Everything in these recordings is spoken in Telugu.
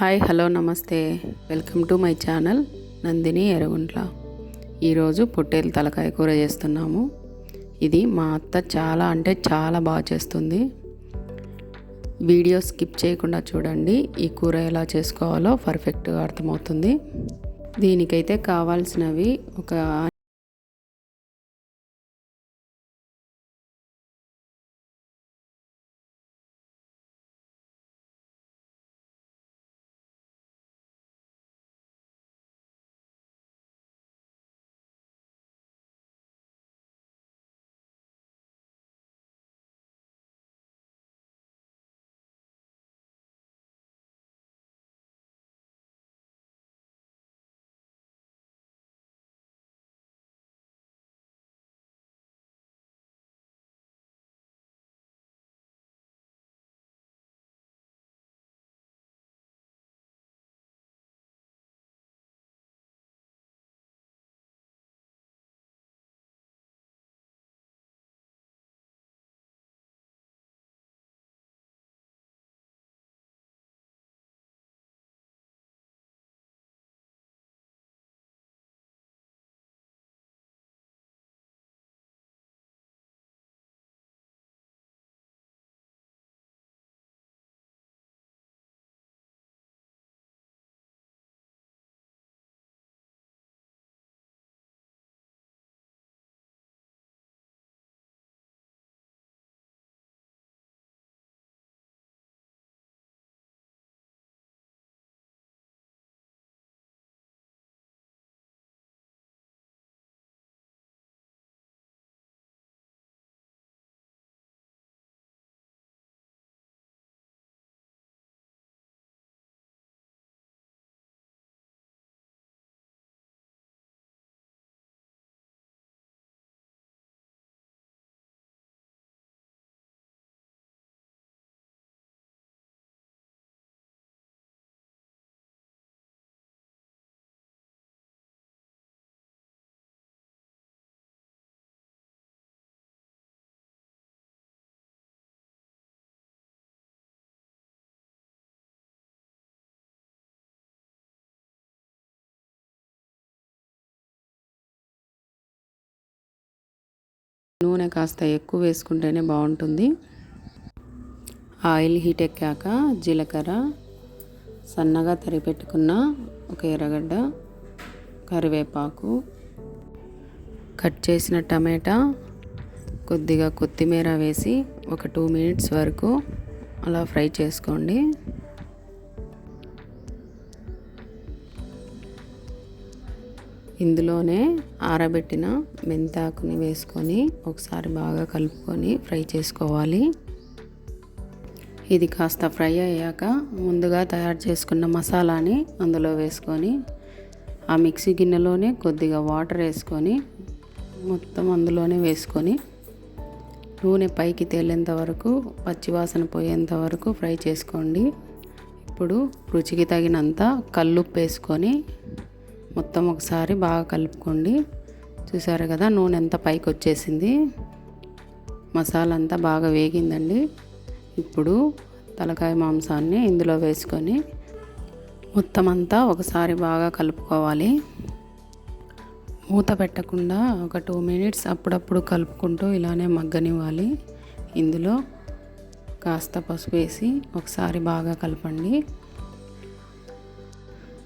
హాయ్ హలో నమస్తే. Welcome to my channel Nandini Yerraguntla. ఈరోజు పొట్టేలు తలకాయ కూర చేస్తున్నాము. ఇది మా అత్త చాలా అంటే చాలా బాగా చేస్తుంది. వీడియో స్కిప్ చేయకుండా చూడండి. ఈ కూర ఎలా చేసుకోవాలో పర్ఫెక్ట్గా అర్థమవుతుంది. దీనికైతే కావాల్సినవి ఒక నూనె కాస్త ఎక్కువ వేసుకుంటేనే బాగుంటుంది. ఆయిల్ హీట్ ఎక్కాక జీలకర్ర సన్నగా తరిపెట్టుకున్న ఒక ఎర్రగడ్డ కరివేపాకు కట్ చేసిన టమాటా కొద్దిగా కొత్తిమీర వేసి ఒక టూ మినిట్స్ వరకు అలా ఫ్రై చేసుకోండి. ఇందులోనే ఆరబెట్టిన మెంతాకుని వేసుకొని ఒకసారి బాగా కలుపుకొని ఫ్రై చేసుకోవాలి. ఇది కాస్త ఫ్రై అయ్యాక ముందుగా తయారు చేసుకున్న మసాలాని అందులో వేసుకొని ఆ మిక్సీ గిన్నెలోనే కొద్దిగా వాటర్ వేసుకొని మొత్తం అందులోనే వేసుకొని నూనె పైకి తేలేంత వరకు పచ్చివాసన పోయేంత వరకు ఫ్రై చేసుకోండి. ఇప్పుడు రుచికి తగినంత కల్లుప్పు వేసుకొని మొత్తం ఒకసారి బాగా కలుపుకోండి. చూసారు కదా నూనె ఎంత పైకి వచ్చేసింది. మసాలా అంతా బాగా వేగిందండి. ఇప్పుడు తలకాయ మాంసాన్ని ఇందులో వేసుకొని మొత్తం అంతా ఒకసారి బాగా కలుపుకోవాలి. మూత పెట్టకుండా ఒక టూ మినిట్స్ అప్పుడప్పుడు కలుపుకుంటూ ఇలానే మగ్గనివ్వాలి. ఇందులో కాస్త పసుపు వేసి ఒకసారి బాగా కలపండి.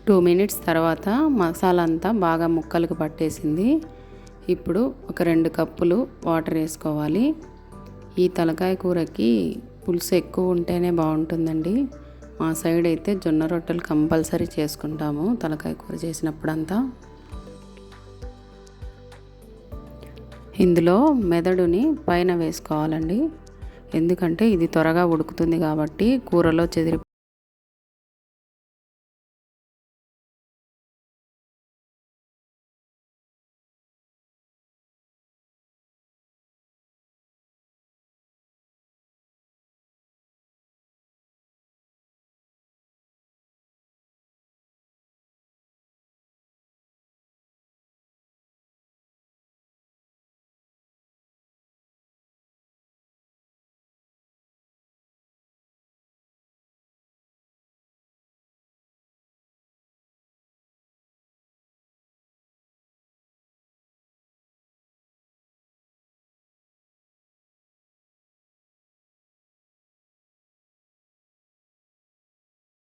టూ మినిట్స్ తర్వాత మసాలా అంతా బాగా ముక్కలకు పట్టేసింది. ఇప్పుడు ఒక రెండు కప్పులు వాటర్ వేసుకోవాలి. ఈ తలకాయ కూరకి పులుసు ఎక్కువ ఉంటేనే బాగుంటుందండి. మా సైడ్ అయితే జొన్న రొట్టెలు కంపల్సరీ చేసుకుంటాము తలకాయ కూర చేసినప్పుడంతా. ఇందులో మెదడుని పైన వేసుకోవాలండి. ఎందుకంటే ఇది త్వరగా ఉడుకుతుంది కాబట్టి కూరలో చెదిరి